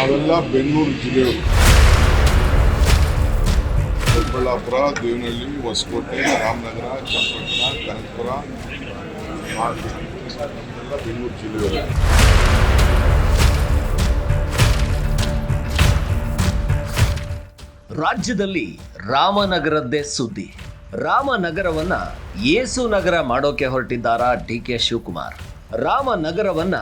ನಾವೆಲ್ಲ ಬೆಂಗಳೂರು ಜಿಲ್ಲೆಯವರು. ದೊಡ್ಡಬಳ್ಳಾಪುರ, ದೇವನಹಳ್ಳಿ, ಹೊಸಕೋಟೆ, ರಾಮನಗರ, ಚನ್ನಪಟ್ಟಣ, ಕನಕಪುರ ಬೆಂಗಳೂರು ಜಿಲ್ಲೆಯವರು. ರಾಜ್ಯದಲ್ಲಿ ರಾಮನಗರದ್ದೇ ಸುದ್ದಿ. ರಾಮನಗರವನ್ನ ಏಸು ನಗರ ಮಾಡೋಕೆ ಹೊರಟಿದ್ದಾರಾ ಡಿ ಕೆ ಶಿವಕುಮಾರ್. ರಾಮನಗರವನ್ನ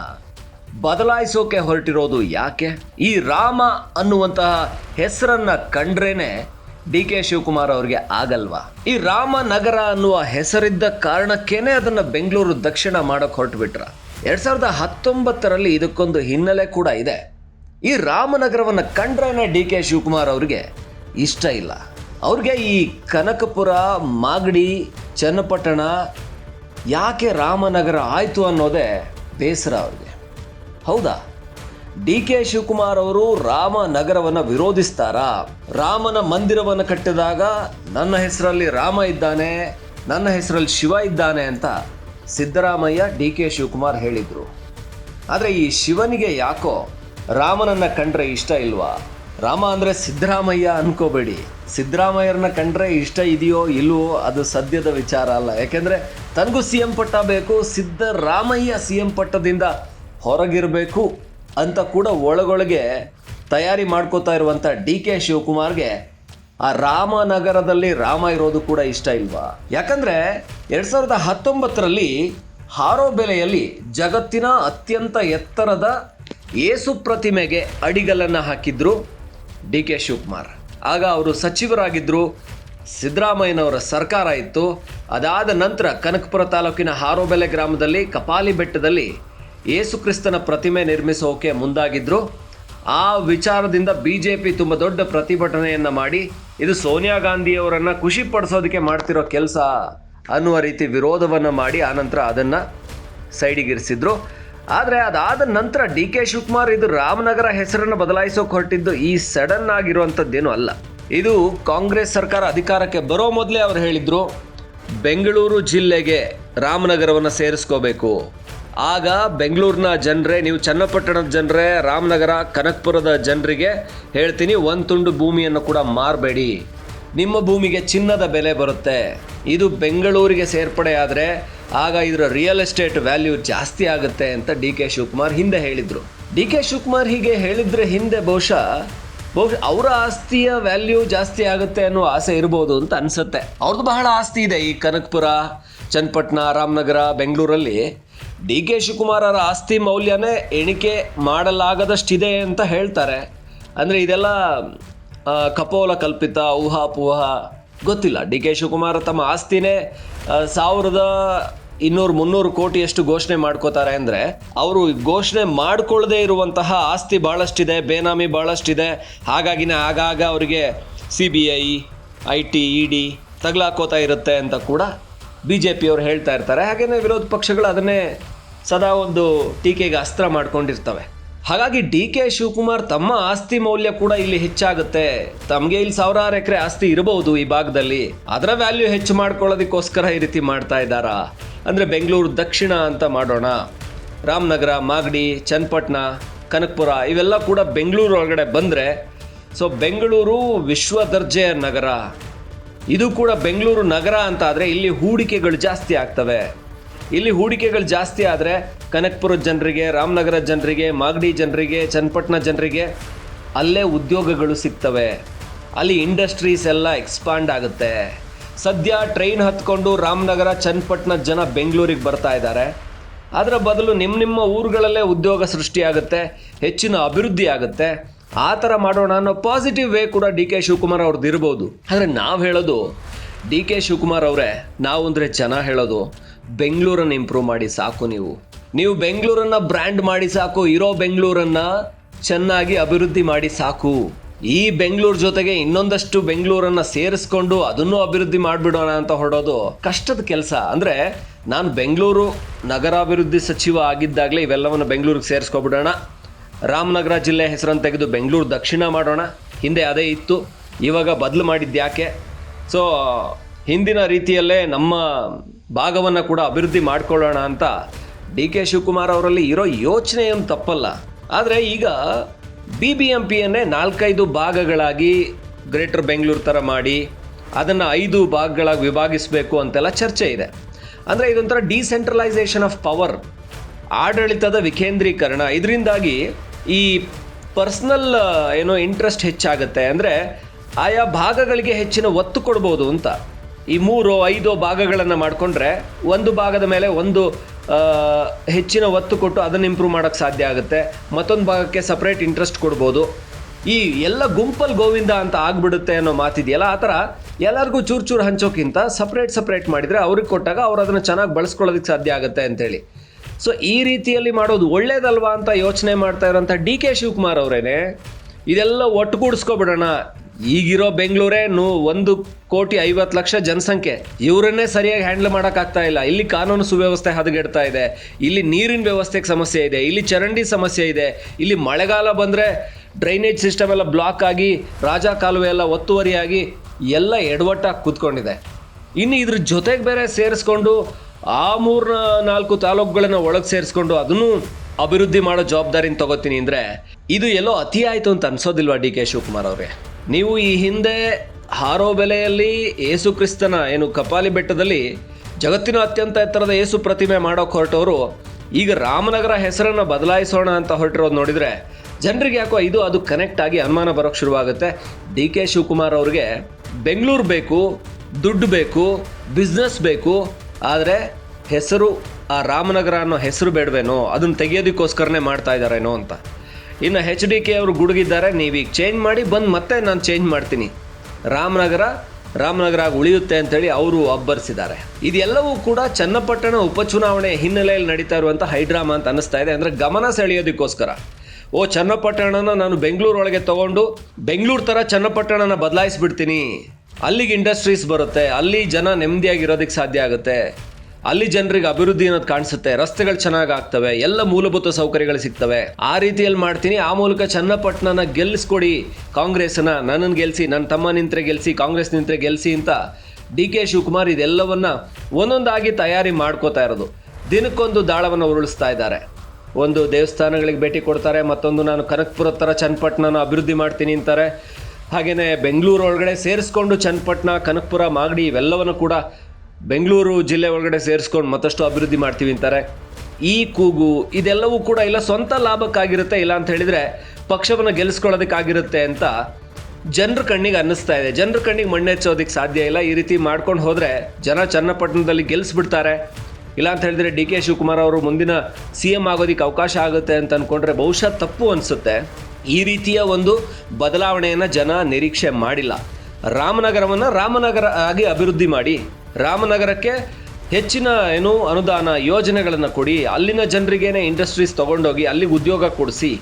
ಬದಲಾಯಿಸೋಕೆ ಹೊರಟಿರೋದು ಯಾಕೆ? ಈ ರಾಮ ಅನ್ನುವಂತಹ ಹೆಸರನ್ನ ಕಂಡ್ರೇನೆ ಡಿ ಕೆ ಶಿವಕುಮಾರ್ ಅವರಿಗೆ ಆಗಲ್ವಾ? ಈ ರಾಮನಗರ ಅನ್ನುವ ಹೆಸರಿದ್ದ ಕಾರಣಕ್ಕೇನೆ ಅದನ್ನ ಬೆಂಗಳೂರು ದಕ್ಷಿಣ ಮಾಡೋಕೆ ಹೊರಟುಬಿಟ್ರ. ಎರಡ್ ಸಾವಿರದ ಹತ್ತೊಂಬತ್ತರಲ್ಲಿ ಇದಕ್ಕೊಂದು ಹಿನ್ನೆಲೆ ಕೂಡ ಇದೆ. ಈ ರಾಮನಗರವನ್ನು ಕಂಡ್ರೇನೆ ಡಿ ಕೆ ಶಿವಕುಮಾರ್ ಅವರಿಗೆ ಇಷ್ಟ ಇಲ್ಲ. ಅವ್ರಿಗೆ ಈ ಕನಕಪುರ, ಮಾಗಡಿ, ಚನ್ನಪಟ್ಟಣ ಯಾಕೆ ರಾಮನಗರ ಆಯಿತು ಅನ್ನೋದೇ ಬೇಸರ ಅವ್ರಿಗೆ. ಹೌದಾ? ಡಿ ಕೆ ಶಿವಕುಮಾರ್ ಅವರು ರಾಮನಗರವನ್ನು ವಿರೋಧಿಸ್ತಾರಾ? ರಾಮನ ಮಂದಿರವನ್ನು ಕಟ್ಟಿದಾಗ ನನ್ನ ಹೆಸರಲ್ಲಿ ರಾಮ ಇದ್ದಾನೆ, ನನ್ನ ಹೆಸರಲ್ಲಿ ಶಿವ ಇದ್ದಾನೆ ಅಂತ ಸಿದ್ದರಾಮಯ್ಯ ಡಿ ಕೆ ಶಿವಕುಮಾರ್ ಹೇಳಿದರು. ಆದರೆ ಈ ಶಿವನಿಗೆ ಯಾಕೋ ರಾಮನನ್ನ ಕಂಡ್ರೆ ಇಷ್ಟ ಇಲ್ವಾ? ರಾಮ ಅಂದರೆ ಸಿದ್ದರಾಮಯ್ಯ ಅನ್ಕೋಬೇಡಿ. ಸಿದ್ದರಾಮಯ್ಯರನ್ನ ಕಂಡ್ರೆ ಇಷ್ಟ ಇದೆಯೋ ಇಲ್ವೋ ಅದು ಸದ್ಯದ ವಿಚಾರ ಅಲ್ಲ. ಯಾಕೆಂದರೆ ತನಗೂ ಸಿ ಎಂ ಪಟ್ಟ ಬೇಕು, ಸಿದ್ದರಾಮಯ್ಯ ಸಿ ಎಂ ಪಟ್ಟದಿಂದ ಹೊರಗಿರಬೇಕು ಅಂತ ಕೂಡ ಒಳಗೊಳಗೆ ತಯಾರಿ ಮಾಡ್ಕೋತಾ ಇರುವಂಥ ಡಿ ಕೆ ಶಿವಕುಮಾರ್ಗೆ ಆ ರಾಮನಗರದಲ್ಲಿ ರಾಮ ಇರೋದು ಕೂಡ ಇಷ್ಟ ಇಲ್ವಾ? ಯಾಕಂದರೆ ಎರಡು ಸಾವಿರದ ಹತ್ತೊಂಬತ್ತರಲ್ಲಿ ಹಾರೋಬೆಲೆಯಲ್ಲಿ ಜಗತ್ತಿನ ಅತ್ಯಂತ ಎತ್ತರದ ಏಸು ಪ್ರತಿಮೆಗೆ ಅಡಿಗಲನ್ನು ಹಾಕಿದ್ರು ಡಿ ಕೆ ಶಿವಕುಮಾರ್. ಆಗ ಅವರು ಸಚಿವರಾಗಿದ್ದರು ಸಿದ್ದರಾಮಯ್ಯನವರ ಸರ್ಕಾರ ಇತ್ತು. ಅದಾದ ನಂತರ ಕನಕಪುರ ತಾಲೂಕಿನ ಹಾರೋಬೆಲೆ ಗ್ರಾಮದಲ್ಲಿ ಕಪಾಲಿ ಬೆಟ್ಟದಲ್ಲಿ ಏಸು ಕ್ರಿಸ್ತನ ಪ್ರತಿಮೆ ನಿರ್ಮಿಸೋಕೆ ಮುಂದಾಗಿದ್ರು. ಆ ವಿಚಾರದಿಂದ ಬಿ ಜೆ ಪಿ ತುಂಬ ದೊಡ್ಡ ಪ್ರತಿಭಟನೆಯನ್ನು ಮಾಡಿ, ಇದು ಸೋನಿಯಾ ಗಾಂಧಿಯವರನ್ನು ಖುಷಿ ಪಡಿಸೋದಕ್ಕೆ ಮಾಡ್ತಿರೋ ಕೆಲಸ ಅನ್ನುವ ರೀತಿ ವಿರೋಧವನ್ನು ಮಾಡಿ ಆನಂತರ ಅದನ್ನು ಸೈಡಿಗಿರಿಸಿದ್ರು. ಆದರೆ ಅದಾದ ನಂತರ ಡಿ ಕೆ ಶಿವಕುಮಾರ್ ಇದು ರಾಮನಗರ ಹೆಸರನ್ನು ಬದಲಾಯಿಸೋಕೆ ಹೊರಟಿದ್ದು ಈ ಸಡನ್ ಆಗಿರುವಂಥದ್ದೇನು ಅಲ್ಲ. ಇದು ಕಾಂಗ್ರೆಸ್ ಸರ್ಕಾರ ಅಧಿಕಾರಕ್ಕೆ ಬರೋ ಮೊದಲೇ ಅವರು ಹೇಳಿದರು, ಬೆಂಗಳೂರು ಜಿಲ್ಲೆಗೆ ರಾಮನಗರವನ್ನು ಸೇರಿಸ್ಕೋಬೇಕು. ಆಗ ಬೆಂಗಳೂರಿನ ಜನರೇ, ನೀವು ಚನ್ನಪಟ್ಟಣದ ಜನರೇ, ರಾಮನಗರ, ಕನಕಪುರದ ಜನರಿಗೆ ಹೇಳ್ತೀನಿ, ಒಂದು ತುಂಡು ಭೂಮಿಯನ್ನು ಕೂಡ ಮಾರಬೇಡಿ. ನಿಮ್ಮ ಭೂಮಿಗೆ ಚಿನ್ನದ ಬೆಲೆ ಬರುತ್ತೆ. ಇದು ಬೆಂಗಳೂರಿಗೆ ಸೇರ್ಪಡೆ ಆದರೆ, ಆಗ ಇದರ ರಿಯಲ್ ಎಸ್ಟೇಟ್ ವ್ಯಾಲ್ಯೂ ಜಾಸ್ತಿ ಆಗುತ್ತೆ ಅಂತ ಡಿ ಕೆ ಶಿವಕುಮಾರ್ ಹಿಂದೆ ಹೇಳಿದರು. ಡಿ ಕೆ ಶಿವಕುಮಾರ್ ಹೀಗೆ ಹೇಳಿದರೆ ಹಿಂದೆ ಬಹುಶಃ ಬಹುಶಃ ಅವರ ಆಸ್ತಿಯ ವ್ಯಾಲ್ಯೂ ಜಾಸ್ತಿ ಆಗುತ್ತೆ ಅನ್ನೋ ಆಸೆ ಇರ್ಬೋದು ಅಂತ ಅನಿಸುತ್ತೆ. ಅವ್ರದ್ದು ಬಹಳ ಆಸ್ತಿ ಇದೆ ಈ ಕನಕಪುರ, ಚನ್ನಪಟ್ಟಣ, ರಾಮನಗರ, ಬೆಂಗಳೂರಲ್ಲಿ. ಡಿ ಕೆ ಶಿವಕುಮಾರರ ಆಸ್ತಿ ಮೌಲ್ಯನೇ ಎಣಿಕೆ ಮಾಡಲಾಗದಷ್ಟಿದೆ ಅಂತ ಹೇಳ್ತಾರೆ. ಅಂದರೆ ಇದೆಲ್ಲ ಕಪೋಲ ಕಲ್ಪಿತ, ಊಹಾಪೂಹ, ಗೊತ್ತಿಲ್ಲ. ಡಿ ಕೆ ಶಿವಕುಮಾರ ತಮ್ಮ ಆಸ್ತಿನೇ ಸಾವಿರದ ಇನ್ನೂರು ಮುನ್ನೂರು ಕೋಟಿಯಷ್ಟು ಘೋಷಣೆ ಮಾಡ್ಕೋತಾರೆ ಅಂದರೆ, ಅವರು ಘೋಷಣೆ ಮಾಡಿಕೊಳ್ಳದೇ ಇರುವಂತಹ ಆಸ್ತಿ ಭಾಳಷ್ಟಿದೆ ಬೇನಾಮಿ ಭಾಳಷ್ಟಿದೆ ಹಾಗಾಗಿನೇ ಆಗಾಗ ಅವರಿಗೆ C B I I T, E D ತಗ್ಲಾಕೋತಾ ಇರುತ್ತೆ ಅಂತ ಕೂಡ ಬಿ ಜೆ ಪಿಯವರು ಹೇಳ್ತಾ ಇರ್ತಾರೆ. ಹಾಗೆಯೇ ವಿರೋಧ ಪಕ್ಷಗಳು ಅದನ್ನೇ ಸದಾ ಒಂದು ಟೀಕೆಗೆ ಅಸ್ತ್ರ ಮಾಡ್ಕೊಂಡಿರ್ತವೆ. ಹಾಗಾಗಿ ಡಿ ಕೆ ಶಿವಕುಮಾರ್ ತಮ್ಮ ಆಸ್ತಿ ಮೌಲ್ಯ ಕೂಡ ಇಲ್ಲಿ ಹೆಚ್ಚಾಗುತ್ತೆ. ತಮಗೆ ಇಲ್ಲಿ ಸಾವಿರಾರು ಎಕರೆ ಆಸ್ತಿ ಇರಬಹುದು ಈ ಭಾಗದಲ್ಲಿ. ಅದರ ವ್ಯಾಲ್ಯೂ ಹೆಚ್ಚು ಮಾಡ್ಕೊಳ್ಳೋದಕ್ಕೋಸ್ಕರ ಈ ರೀತಿ ಮಾಡ್ತಾ ಇದ್ದಾರಾ? ಅಂದರೆ ಬೆಂಗಳೂರು ದಕ್ಷಿಣ ಅಂತ ಮಾಡೋಣ. ರಾಮನಗರ, ಮಾಗಡಿ, ಚನ್ನಪಟ್ಟಣ, ಕನಕಪುರ ಇವೆಲ್ಲ ಕೂಡ ಬೆಂಗಳೂರು ಒಳಗಡೆ ಬಂದರೆ, ಸೊ ಬೆಂಗಳೂರು ವಿಶ್ವ ದರ್ಜೆಯ ನಗರ. ಇದು ಕೂಡ ಬೆಂಗಳೂರು ನಗರ ಅಂತ ಆದರೆ ಇಲ್ಲಿ ಹೂಡಿಕೆಗಳು ಜಾಸ್ತಿ ಆಗ್ತವೆ. ಇಲ್ಲಿ ಹೂಡಿಕೆಗಳು ಜಾಸ್ತಿ ಆದರೆ ಕನಕ್ಪುರ ಜನರಿಗೆ, ರಾಮನಗರ ಜನರಿಗೆ, ಮಾಗಡಿ ಜನರಿಗೆ, ಚನ್ನಪಟ್ಟಣ ಜನರಿಗೆ ಅಲ್ಲೇ ಉದ್ಯೋಗಗಳು ಸಿಗ್ತವೆ. ಅಲ್ಲಿ ಇಂಡಸ್ಟ್ರೀಸ್ ಎಲ್ಲ ಎಕ್ಸ್ಪಾಂಡ್ ಆಗುತ್ತೆ. ಸದ್ಯ ಟ್ರೈನ್ ಹತ್ಕೊಂಡು ರಾಮನಗರ, ಚನ್ನಪಟ್ಟಣ ಜನ ಬೆಂಗಳೂರಿಗೆ ಬರ್ತಾ ಇದ್ದಾರೆ. ಅದರ ಬದಲು ನಿಮ್ಮ ನಿಮ್ಮ ಊರುಗಳಲ್ಲೇ ಉದ್ಯೋಗ ಸೃಷ್ಟಿಯಾಗುತ್ತೆ, ಹೆಚ್ಚಿನ ಅಭಿವೃದ್ಧಿ ಆಗುತ್ತೆ. ಆ ಥರ ಮಾಡೋಣ ಅನ್ನೋ ಪಾಸಿಟಿವ್ ವೇ ಕೂಡ ಡಿ ಕೆ ಶಿವಕುಮಾರ್ ಅವ್ರದ್ದು ಇರ್ಬೋದು. ಆದರೆ ನಾವು ಹೇಳೋದು, ಡಿ ಕೆ ಶಿವಕುಮಾರ್ ಅವರೇ, ನಾವು ಅಂದರೆ ಜನ ಹೇಳೋದು, ಬೆಂಗಳೂರನ್ನು ಇಂಪ್ರೂವ್ ಮಾಡಿ ಸಾಕು ನೀವು. ನೀವು ಬೆಂಗಳೂರನ್ನು ಬ್ರ್ಯಾಂಡ್ ಮಾಡಿ ಸಾಕು, ಇರೋ ಬೆಂಗಳೂರನ್ನು ಚೆನ್ನಾಗಿ ಅಭಿವೃದ್ಧಿ ಮಾಡಿ ಸಾಕು. ಈ ಬೆಂಗಳೂರು ಜೊತೆಗೆ ಇನ್ನೊಂದಷ್ಟು ಬೆಂಗಳೂರನ್ನು ಸೇರಿಸ್ಕೊಂಡು ಅದನ್ನು ಅಭಿವೃದ್ಧಿ ಮಾಡಿಬಿಡೋಣ ಅಂತ ಹೊರಡೋದು ಕಷ್ಟದ ಕೆಲಸ. ಅಂದರೆ ನಾನು ಬೆಂಗಳೂರು ನಗರಾಭಿವೃದ್ಧಿ ಸಚಿವ ಆಗಿದ್ದಾಗಲೇ ಇವೆಲ್ಲವನ್ನು ಬೆಂಗಳೂರಿಗೆ ಸೇರಿಸ್ಕೊಬಿಡೋಣ. ರಾಮನಗರ ಜಿಲ್ಲೆ ಹೆಸರನ್ನು ತೆಗೆದು ಬೆಂಗಳೂರು ದಕ್ಷಿಣ ಮಾಡೋಣ. ಹಿಂದೆ ಅದೇ ಇತ್ತು. ಇವಾಗ ಬದಲು ಮಾಡಿದ್ದು ಯಾಕೆ? ಸೊ ಹಿಂದಿನ ರೀತಿಯಲ್ಲೇ ನಮ್ಮ ಭಾಗವನ್ನು ಕೂಡ ಅಭಿವೃದ್ಧಿ ಮಾಡಿಕೊಳ್ಳೋಣ ಅಂತ ಡಿ ಕೆ ಶಿವಕುಮಾರ್ ಅವರಲ್ಲಿ ಇರೋ ಯೋಚನೆ ಏನು ತಪ್ಪಲ್ಲ. ಆದರೆ ಈಗ ಬಿ ಬಿ ಎಂ ಪಿಯನ್ನೇ ನಾಲ್ಕೈದು ಭಾಗಗಳಾಗಿ ಗ್ರೇಟರ್ ಬೆಂಗಳೂರು ಥರ ಮಾಡಿ, ಅದನ್ನು ಐದು ಭಾಗಗಳಾಗಿ ವಿಭಾಗಿಸಬೇಕು ಅಂತೆಲ್ಲ ಚರ್ಚೆ ಇದೆ. ಅಂದರೆ ಇದೊಂಥರ ಡಿಸೆಂಟ್ರಲೈಸೇಷನ್ ಆಫ್ ಪವರ್, ಆಡಳಿತದ ವಿಕೇಂದ್ರೀಕರಣ. ಇದರಿಂದಾಗಿ ಈ ಪರ್ಸ್ನಲ್ ಏನೋ ಇಂಟ್ರೆಸ್ಟ್ ಹೆಚ್ಚಾಗುತ್ತೆ. ಅಂದರೆ ಆಯಾ ಭಾಗಗಳಿಗೆ ಹೆಚ್ಚಿನ ಒತ್ತು ಕೊಡ್ಬೋದು ಅಂತ. ಈ ಮೂರು, ಐದು ಭಾಗಗಳನ್ನು ಮಾಡಿಕೊಂಡ್ರೆ ಒಂದು ಭಾಗದ ಮೇಲೆ ಒಂದು ಹೆಚ್ಚಿನ ಒತ್ತು ಕೊಟ್ಟು ಅದನ್ನು ಇಂಪ್ರೂವ್ ಮಾಡೋಕ್ಕೆ ಸಾಧ್ಯ ಆಗುತ್ತೆ. ಮತ್ತೊಂದು ಭಾಗಕ್ಕೆ ಸಪ್ರೇಟ್ ಇಂಟ್ರೆಸ್ಟ್ ಕೊಡ್ಬೋದು. ಈ ಎಲ್ಲ ಗುಂಪಲ್ ಗೋವಿಂದ ಅಂತ ಆಗ್ಬಿಡುತ್ತೆ ಅನ್ನೋ ಮಾತಿದೆಯಲ್ಲ, ಆ ಥರ ಎಲ್ಲರಿಗೂ ಚೂರು ಚೂರು ಹಂಚೋಕ್ಕಿಂತ ಸಪ್ರೇಟ್ ಸಪ್ರೇಟ್ ಮಾಡಿದರೆ ಅವ್ರಿಗೆ ಕೊಟ್ಟಾಗ ಅವ್ರು ಅದನ್ನು ಚೆನ್ನಾಗಿ ಬಳಸ್ಕೊಳ್ಳೋದಕ್ಕೆ ಸಾಧ್ಯ ಆಗುತ್ತೆ ಅಂತೇಳಿ. ಸೊ ಈ ರೀತಿಯಲ್ಲಿ ಮಾಡೋದು ಒಳ್ಳೇದಲ್ವಾ ಅಂತ ಯೋಚನೆ ಮಾಡ್ತಾ ಇರೋಂಥ ಡಿ ಕೆ ಶಿವಕುಮಾರ್ ಅವರೇನೆ, ಇದೆಲ್ಲ ಒಟ್ಟುಗೂಡಿಸ್ಕೊಬಿಡೋಣ. ಈಗಿರೋ ಬೆಂಗಳೂರೇ ಒಂದು ಕೋಟಿ ಐವತ್ತು ಲಕ್ಷ ಜನಸಂಖ್ಯೆ. ಇವರನ್ನೇ ಸರಿಯಾಗಿ ಹ್ಯಾಂಡಲ್ ಮಾಡೋಕ್ಕಾಗ್ತಾ ಇಲ್ಲ. ಇಲ್ಲಿ ಕಾನೂನು ಸುವ್ಯವಸ್ಥೆ ಹದಗೆಡ್ತಾ ಇದೆ. ಇಲ್ಲಿ ನೀರಿನ ವ್ಯವಸ್ಥೆಗೆ ಸಮಸ್ಯೆ ಇದೆ. ಇಲ್ಲಿ ಚರಂಡಿ ಸಮಸ್ಯೆ ಇದೆ. ಇಲ್ಲಿ ಮಳೆಗಾಲ ಬಂದರೆ ಡ್ರೈನೇಜ್ ಸಿಸ್ಟಮ್ ಎಲ್ಲ ಬ್ಲಾಕ್ ಆಗಿ, ರಾಜ ಕಾಲುವೆ ಎಲ್ಲ ಒತ್ತುವರಿಯಾಗಿ ಎಲ್ಲ ಎಡವಟ್ಟಾಗಿ ಕೂತ್ಕೊಂಡಿದೆ. ಇನ್ನು ಇದ್ರ ಜೊತೆಗೆ ಬೇರೆ ಸೇರಿಸ್ಕೊಂಡು ಆ ಮೂರು ನಾಲ್ಕು ತಾಲೂಕುಗಳನ್ನ ಒಳಗೆ ಸೇರಿಸ್ಕೊಂಡು ಅದನ್ನು ಅಭಿವೃದ್ಧಿ ಮಾಡೋ ಜವಾಬ್ದಾರಿನ ತಗೋತೀನಿ ಅಂದರೆ ಇದು ಎಲ್ಲೋ ಅತಿ ಆಯ್ತು ಅಂತ ಅನ್ಸೋದಿಲ್ವಾ ಡಿ ಕೆ ಶಿವಕುಮಾರ್ ಅವ್ರಿಗೆ ನೀವು ಈ ಹಿಂದೆ ಹಾರೋ ಬೆಲೆಯಲ್ಲಿ ಏಸು ಕ್ರಿಸ್ತನ ಏನು ಕಪಾಲಿ ಬೆಟ್ಟದಲ್ಲಿ ಜಗತ್ತಿನ ಅತ್ಯಂತ ಎತ್ತರದ ಏಸು ಪ್ರತಿಮೆ ಮಾಡೋಕೆ ಹೊರಟವರು ಈಗ ರಾಮನಗರ ಹೆಸರನ್ನು ಬದಲಾಯಿಸೋಣ ಅಂತ ಹೊರಟಿರೋದು ನೋಡಿದರೆ ಜನರಿಗೆ ಯಾಕೋ ಇದು ಅದು ಕನೆಕ್ಟ್ ಆಗಿ ಅನುಮಾನ ಬರೋಕ್ಕೆ ಶುರುವಾಗುತ್ತೆ. ಡಿ ಕೆ ಶಿವಕುಮಾರ್ ಅವ್ರಿಗೆ ಬೆಂಗಳೂರು ಬೇಕು, ದುಡ್ಡು ಬೇಕು ಬಿಸ್ನೆಸ್ ಬೇಕು, ಆದರೆ ಹೆಸರು, ಆ ರಾಮನಗರ ಅನ್ನೋ ಹೆಸರು ಬೇಡವೇನೋ, ಅದನ್ನು ತೆಗೆಯೋದಕ್ಕೋಸ್ಕರನೇ ಮಾಡ್ತಾ ಇದ್ದಾರೇನೋ ಅಂತ. ಇನ್ನು ಹೆಚ್ ಡಿ ಕೆ ಅವರು ಗುಡುಗಿದ್ದಾರೆ, ನೀವೀಗ ಚೇಂಜ್ ಮಾಡಿ, ಬಂದು ಮತ್ತೆ ನಾನು ಚೇಂಜ್ ಮಾಡ್ತೀನಿ. ರಾಮನಗರ ರಾಮನಗರ ಆಗಿ ಉಳಿಯುತ್ತೆ ಅಂತೇಳಿ ಅವರು ಅಬ್ಬರಿಸಿದ್ದಾರೆ. ಇದೆಲ್ಲವೂ ಕೂಡ ಚನ್ನಪಟ್ಟಣ ಉಪಚುನಾವಣೆ ಹಿನ್ನೆಲೆಯಲ್ಲಿ ನಡೀತಾ ಇರುವಂಥ ಹೈಡ್ರಾಮಾ ಅಂತ ಅನ್ನಿಸ್ತಾ ಇದೆ. ಅಂದರೆ ಗಮನ ಸೆಳೆಯೋದಕ್ಕೋಸ್ಕರ. ಓ, ಚನ್ನಪಟ್ಟಣನ ನಾನು ಬೆಂಗಳೂರೊಳಗೆ ತಗೊಂಡು ಬೆಂಗಳೂರು ಥರ ಚನ್ನಪಟ್ಟಣನ ಬದಲಾಯಿಸ್ಬಿಡ್ತೀನಿ. ಅಲ್ಲಿಗೆ ಇಂಡಸ್ಟ್ರೀಸ್ ಬರುತ್ತೆ, ಅಲ್ಲಿ ಜನ ನೆಮ್ಮದಿಯಾಗಿರೋದಕ್ಕೆ ಸಾಧ್ಯ ಆಗುತ್ತೆ. ಅಲ್ಲಿ ಜನರಿಗೆ ಅಭಿವೃದ್ಧಿ ಅನ್ನೋದು ಕಾಣಿಸುತ್ತೆ. ರಸ್ತೆಗಳು ಚೆನ್ನಾಗಿ ಆಗ್ತವೆ. ಎಲ್ಲ ಮೂಲಭೂತ ಸೌಕರ್ಯಗಳು ಸಿಗ್ತವೆ. ಆ ರೀತಿಯಲ್ಲಿ ಮಾಡ್ತೀನಿ. ಆ ಮೂಲಕ ಚನ್ನಪಟ್ಟಣನ ಗೆಲ್ಲಿಸ್ಕೊಡಿ. ಕಾಂಗ್ರೆಸ್ನ ನನ್ನನ್ನು ಗೆಲ್ಲಿಸಿ ನನ್ನ ತಮ್ಮ ನಿಂತ್ರೆ ಗೆಲ್ಲಿಸಿ ಕಾಂಗ್ರೆಸ್ ನಿಂತ್ರೆ ಗೆಲ್ಲಿಸಿ ಅಂತ ಡಿ ಕೆ ಶಿವಕುಮಾರ್ ಇದೆಲ್ಲವನ್ನ ಒಂದೊಂದಾಗಿ ತಯಾರಿ ಮಾಡ್ಕೋತಾ ಇರೋದು. ದಿನಕ್ಕೊಂದು ದಾಳವನ್ನು ಉರುಳಿಸ್ತಾ ಇದ್ದಾರೆ. ಒಂದು ದೇವಸ್ಥಾನಗಳಿಗೆ ಭೇಟಿ ಕೊಡ್ತಾರೆ, ಮತ್ತೊಂದು ನಾನು ಕನಕಪುರ ಥರ ಚನ್ನಪಟ್ಟಣನ ಅಭಿವೃದ್ಧಿ ಮಾಡ್ತೀನಿ ಅಂತಾರೆ. ಹಾಗೆಯೇ ಬೆಂಗಳೂರು ಒಳಗಡೆ ಸೇರಿಸ್ಕೊಂಡು ಚನ್ನಪಟ್ಟಣ, ಕನಕಪುರ, ಮಾಗಡಿ ಇವೆಲ್ಲವನ್ನು ಕೂಡ ಬೆಂಗಳೂರು ಜಿಲ್ಲೆ ಒಳಗಡೆ ಸೇರಿಸ್ಕೊಂಡು ಮತ್ತಷ್ಟು ಅಭಿವೃದ್ಧಿ ಮಾಡ್ತೀವಿ ಅಂತಾರೆ. ಈ ಕೂಗು ಇದೆಲ್ಲವೂ ಕೂಡ ಇಲ್ಲ, ಸ್ವಂತ ಲಾಭಕ್ಕಾಗಿರುತ್ತೆ, ಇಲ್ಲ ಅಂತ ಹೇಳಿದರೆ ಪಕ್ಷವನ್ನು ಗೆಲ್ಲಿಸ್ಕೊಳ್ಳೋದಕ್ಕಾಗಿರುತ್ತೆ ಅಂತ ಜನರ ಕಣ್ಣಿಗೆ ಅನ್ನಿಸ್ತಾ ಇದೆ. ಜನರ ಕಣ್ಣಿಗೆ ಮಣ್ಣೆಚ್ಚೋದಕ್ಕೆ ಸಾಧ್ಯ ಇಲ್ಲ. ಈ ರೀತಿ ಮಾಡ್ಕೊಂಡು ಹೋದರೆ ಜನ ಚನ್ನಪಟ್ಟಣದಲ್ಲಿ ಗೆಲ್ಲಿಸ್ಬಿಡ್ತಾರೆ ಇಲ್ಲ ಅಂತ ಹೇಳಿದರೆ ಡಿ ಕೆ ಶಿವಕುಮಾರ್ ಅವರು ಮುಂದಿನ ಸಿ ಎಂ ಆಗೋದಕ್ಕೆ ಅವಕಾಶ ಆಗುತ್ತೆ ಅಂತ ಅಂದ್ಕೊಂಡ್ರೆ ಬಹುಶಃ ತಪ್ಪು ಅನಿಸುತ್ತೆ. ಈ ರೀತಿಯ ಒಂದು ಬದಲಾವಣೆಯನ್ನು ಜನ ನಿರೀಕ್ಷೆ ಮಾಡಿಲ್ಲ. ರಾಮನಗರವನ್ನು ರಾಮನಗರ ಆಗಿ ಅಭಿವೃದ್ಧಿ ಮಾಡಿ. ರಾಮನಗರಕ್ಕೆ ಹೆಚ್ಚಿನ ಏನು ಅನುದಾನ ಯೋಜನೆಗಳನ್ನು ಕೊಡಿ. ಅಲ್ಲಿನ ಜನರಿಗೇನೆ ಇಂಡಸ್ಟ್ರೀಸ್ ತೊಗೊಂಡೋಗಿ ಅಲ್ಲಿಗೆ ಉದ್ಯೋಗ ಕೊಡಿಸಿ.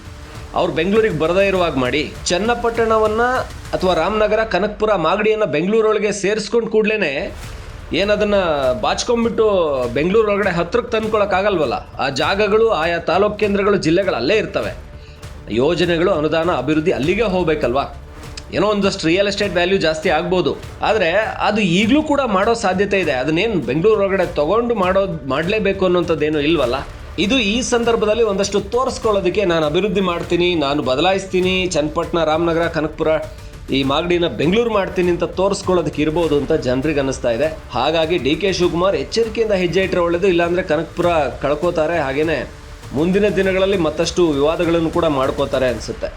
ಅವ್ರು ಬೆಂಗಳೂರಿಗೆ ಬರದೇ ಇರುವಾಗ ಮಾಡಿ. ಚನ್ನಪಟ್ಟಣವನ್ನು ಅಥವಾ ರಾಮನಗರ, ಕನಕಪುರ, ಮಾಗಡಿಯನ್ನು ಬೆಂಗಳೂರೊಳಗೆ ಸೇರಿಸ್ಕೊಂಡು ಕೂಡಲೇ ಏನದನ್ನು ಬಾಚ್ಕೊಂಡ್ಬಿಟ್ಟು ಬೆಂಗಳೂರೊಳಗಡೆ ಹತ್ರಕ್ಕೆ ತಂದ್ಕೊಳಕ್ಕಾಗಲ್ವಲ್ಲ ಆ ಜಾಗಗಳು, ಆಯಾ ತಾಲೂಕು ಕೇಂದ್ರಗಳು ಜಿಲ್ಲೆಗಳು ಅಲ್ಲೇ ಇರ್ತವೆ. ಯೋಜನೆಗಳು, ಅನುದಾನ, ಅಭಿವೃದ್ಧಿ ಅಲ್ಲಿಗೆ ಹೋಗ್ಬೇಕಲ್ವಾ? ಏನೋ ಒಂದಷ್ಟು ರಿಯಲ್ ಎಸ್ಟೇಟ್ ವ್ಯಾಲ್ಯೂ ಜಾಸ್ತಿ ಆಗ್ಬೋದು. ಆದರೆ ಅದು ಈಗಲೂ ಕೂಡ ಮಾಡೋ ಸಾಧ್ಯತೆ ಇದೆ. ಅದನ್ನೇನು ಬೆಂಗಳೂರು ಒಳಗಡೆ ತಗೊಂಡು ಮಾಡೋದು ಮಾಡಲೇಬೇಕು ಅನ್ನೋಂಥದ್ದೇನು ಇಲ್ವಲ್ಲ? ಇದು ಈ ಸಂದರ್ಭದಲ್ಲಿ ಒಂದಷ್ಟು ತೋರಿಸ್ಕೊಳ್ಳೋದಕ್ಕೆ ನಾನು ಅಭಿವೃದ್ಧಿ ಮಾಡ್ತೀನಿ, ನಾನು ಬದಲಾಯಿಸ್ತೀನಿ, ಚನ್ನಪಟ್ಟಣ, ರಾಮನಗರ, ಕನಕಪುರ, ಈ ಮಾಗಡಿನ ಬೆಂಗಳೂರು ಮಾಡ್ತೀನಿ ಅಂತ ತೋರಿಸ್ಕೊಳ್ಳೋದಕ್ಕೆ ಇರ್ಬೋದು ಅಂತ ಜನರಿಗೆ ಅನ್ನಿಸ್ತಾ ಇದೆ. ಹಾಗಾಗಿ ಡಿ ಕೆ ಶಿವಕುಮಾರ್ ಎಚ್ಚರಿಕೆಯಿಂದ ಹೆಜ್ಜೆ ಇಟ್ಟರೆ ಒಳ್ಳೆಯದು ಇಲ್ಲಾಂದರೆ ಕನಕಪುರ ಕಳ್ಕೋತಾರೆ. ಹಾಗೆಯೇ ಮುಂದಿನ ದಿನಗಳಲ್ಲಿ ಮತ್ತಷ್ಟು ವಿವಾದಗಳನ್ನು ಕೂಡ ಮಾಡ್ಕೋತಾರೆ ಅನಿಸುತ್ತೆ.